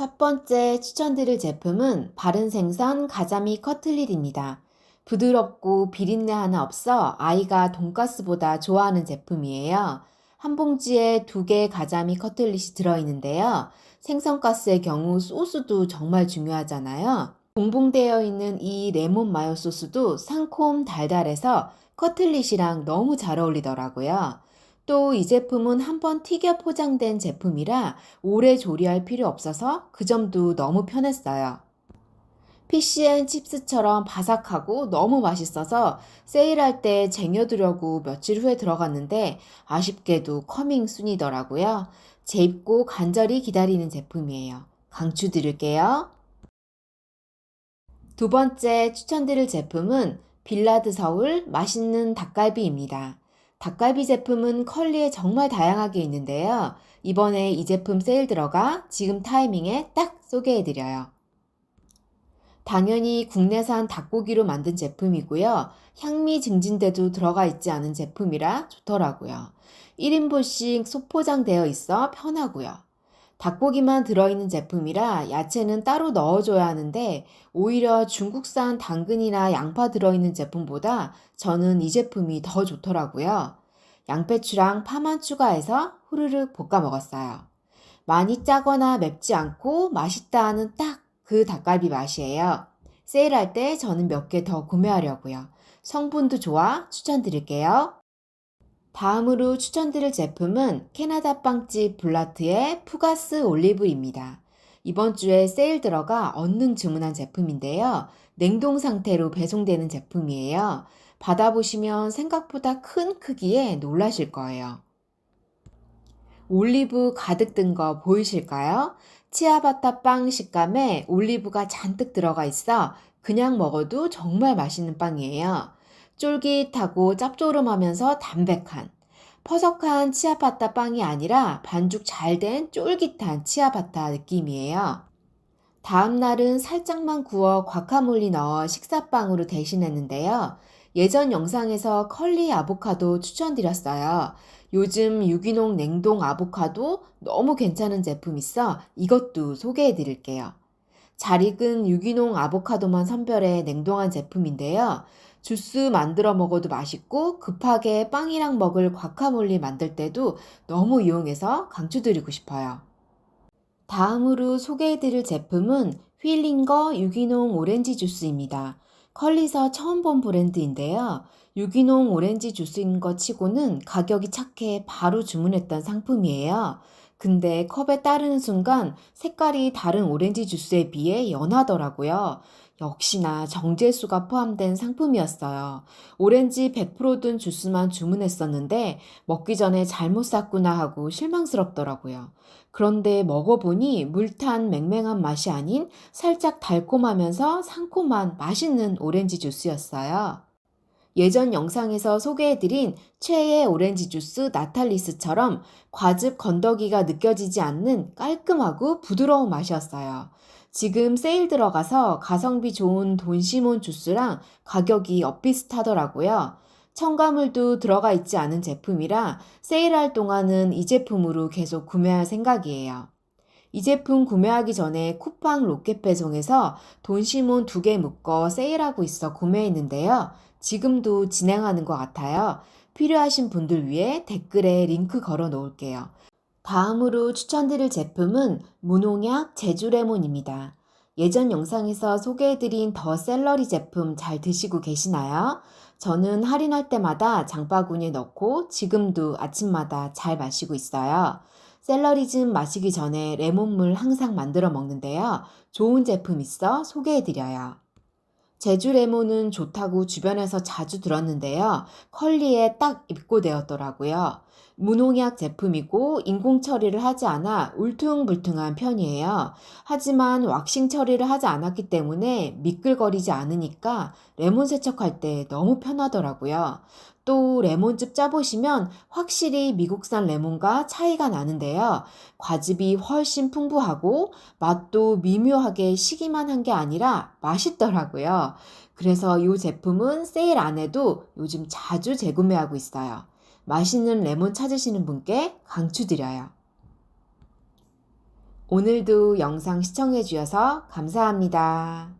첫 번째 추천드릴 제품은 바른 생선 가자미 커틀릿입니다. 부드럽고 비린내 하나 없어 아이가 돈가스보다 좋아하는 제품이에요. 한 봉지에 두 개의 가자미 커틀릿이 들어있는데요. 생선가스의 경우 소스도 정말 중요하잖아요. 봉봉되어 있는 이 레몬 마요 소스도 상콤 달달해서 커틀릿이랑 너무 잘 어울리더라고요. 또 이 제품은 한번 튀겨 포장된 제품이라 오래 조리할 필요 없어서 그 점도 너무 편했어요. 피시앤 칩스처럼 바삭하고 너무 맛있어서 세일할 때 쟁여두려고 며칠 후에 들어갔는데 아쉽게도 커밍 순이더라고요. 재입고 간절히 기다리는 제품이에요. 강추드릴게요. 두 번째 추천드릴 제품은 빌라드 서울 맛있는 닭갈비입니다. 닭갈비 제품은 컬리에 정말 다양하게 있는데요. 이번에 이 제품 세일 들어가 지금 타이밍에 딱 소개해드려요. 당연히 국내산 닭고기로 만든 제품이고요. 향미 증진제도 들어가 있지 않은 제품이라 좋더라고요. 1인분씩 소포장되어 있어 편하고요. 닭고기만 들어있는 제품이라 야채는 따로 넣어줘야 하는데 오히려 중국산 당근이나 양파 들어있는 제품보다 저는 이 제품이 더 좋더라고요. 양배추랑 파만 추가해서 후루룩 볶아 먹었어요. 많이 짜거나 맵지 않고 맛있다 하는 딱 그 닭갈비 맛이에요. 세일할 때 저는 몇 개 더 구매하려고요. 성분도 좋아 추천드릴게요. 다음으로 추천드릴 제품은 캐나다 빵집 블라트의 푸가스 올리브입니다. 이번 주에 세일 들어가 얼른 주문한 제품인데요. 냉동 상태로 배송되는 제품이에요. 받아보시면 생각보다 큰 크기에 놀라실 거예요. 올리브 가득 든 거 보이실까요? 치아바타 빵 식감에 올리브가 잔뜩 들어가 있어 그냥 먹어도 정말 맛있는 빵이에요. 쫄깃하고 짭조름하면서 담백한 퍼석한 치아바타 빵이 아니라 반죽 잘 된 쫄깃한 치아바타 느낌이에요. 다음 날은 살짝만 구워 과카몰리 넣어 식사빵으로 대신했는데요. 예전 영상에서 컬리 아보카도 추천드렸어요. 요즘 유기농 냉동 아보카도 너무 괜찮은 제품 있어 이것도 소개해 드릴게요. 잘 익은 유기농 아보카도만 선별해 냉동한 제품인데요. 주스 만들어 먹어도 맛있고 급하게 빵이랑 먹을 과카몰리 만들 때도 너무 이용해서 강추드리고 싶어요. 다음으로 소개해 드릴 제품은 휠링거 유기농 오렌지 주스입니다. 컬리서 처음 본 브랜드인데요. 유기농 오렌지 주스인 것 치고는 가격이 착해 바로 주문했던 상품이에요. 근데 컵에 따르는 순간 색깔이 다른 오렌지 주스에 비해 연하더라고요. 역시나 정제수가 포함된 상품이었어요. 오렌지 100%든 주스만 주문했었는데 먹기 전에 잘못 샀구나 하고 실망스럽더라고요. 그런데 먹어보니 물탄 맹맹한 맛이 아닌 살짝 달콤하면서 상콤한 맛있는 오렌지 주스였어요. 예전 영상에서 소개해드린 최애 오렌지 주스 나탈리스처럼 과즙 건더기가 느껴지지 않는 깔끔하고 부드러운 맛이었어요. 지금 세일 들어가서 가성비 좋은 돈시몬 주스랑 가격이 엇비슷하더라고요. 첨가물도 들어가 있지 않은 제품이라 세일할 동안은 이 제품으로 계속 구매할 생각이에요. 이 제품 구매하기 전에 쿠팡 로켓 배송에서 돈시몬 두 개 묶어 세일하고 있어 구매했는데요. 지금도 진행하는 것 같아요. 필요하신 분들 위해 댓글에 링크 걸어 놓을게요. 다음으로 추천드릴 제품은 무농약 제주레몬입니다. 예전 영상에서 소개해드린 더 샐러리 제품 잘 드시고 계시나요? 저는 할인할 때마다 장바구니에 넣고 지금도 아침마다 잘 마시고 있어요. 샐러리즘 마시기 전에 레몬물 항상 만들어 먹는데요. 좋은 제품 있어 소개해드려요. 제주 레몬은 좋다고 주변에서 자주 들었는데요. 컬리에 딱 입고되었더라고요. 무농약 제품이고 인공 처리를 하지 않아 울퉁불퉁한 편이에요. 하지만 왁싱 처리를 하지 않았기 때문에 미끌거리지 않으니까 레몬 세척할 때 너무 편하더라고요. 또 레몬즙 짜보시면 확실히 미국산 레몬과 차이가 나는데요. 과즙이 훨씬 풍부하고 맛도 미묘하게 시기만 한 게 아니라 맛있더라고요. 그래서 이 제품은 세일 안 해도 요즘 자주 재구매하고 있어요. 맛있는 레몬 찾으시는 분께 강추드려요. 오늘도 영상 시청해 주셔서 감사합니다.